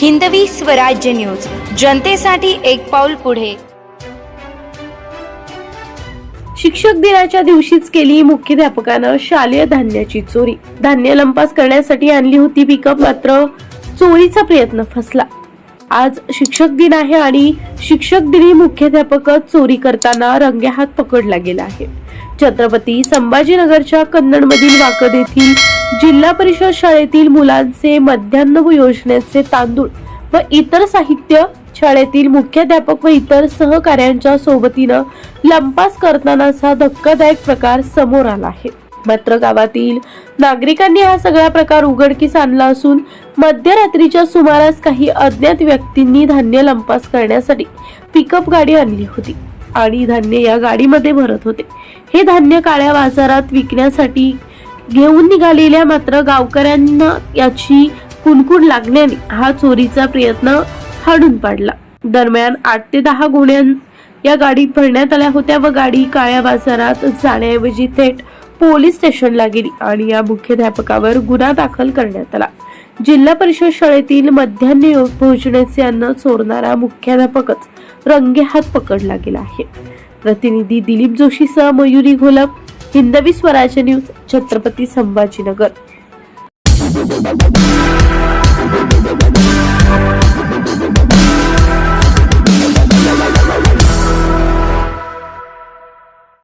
Hindavi Swarajya news. जनतेसाठी एक पाऊल पुढे. शिक्षक दिनाच्या दिवशीच केली मुख्याध्यापकानं शालेय धान्याची चोरी. धान्य लंपास करण्यासाठी आणली होती पिकअप मात्र चोरीचा प्रयत्न फसला. आज शिक्षक दिन आहे आणि शिक्षक दिनी मुख्याध्यापक चोरी करताना रंगेहात पकडला गेला आहे. छत्रपती संभाजीनगरच्या कन्नडमधील वाकद येथील जिल्हा परिषद शाळेतील मुलांचे मध्यान्ह योजनेचे तांदूळ व इतर साहित्य शाळेतील मुख्याध्यापक व इतर सहकार्यांच्या सोबतीनं लंपास करतानाचा धक्कादायक प्रकार समोर आला आहे. मात्र गावातील नागरिकांनी हा सगळा प्रकार उघडकीस आणला असून मध्यरात्रीच्या सुमारास काही अज्ञात व्यक्तींनी धान्य लंपास करण्यासाठी पिकअप गाडी आणली होती आणि धान्य या गाडीमध्ये भरत होते. हे धान्य काळ्या बाजारात विकण्यासाठी घेऊन निघालेल्या मात्र गावकऱ्यांना याची कुणकुण लागण्याने हा चोरीचा प्रयत्न हाडून पाडला. दरम्यान आठ ते दहा गुन्ह्यां या गाडीत भरण्यात आल्या होत्या व गाडी काळ्या बाजारात जाण्याऐवजी थेट पोलीस स्टेशनला गेली आणि या मुख्याध्यापकावर गुन्हा दाखल करण्यात आला. जिल्हा परिषद शाळेतील मध्यान्ह भोजनाचे अन्न चोरणारा मुख्याध्यापकच रंगेहात पकडला गेला आहे. प्रतिनिधी दिलीप जोशीसह मयुरी घोलप हिंदवी स्वराज्य न्यूज छत्रपती संभाजीनगर.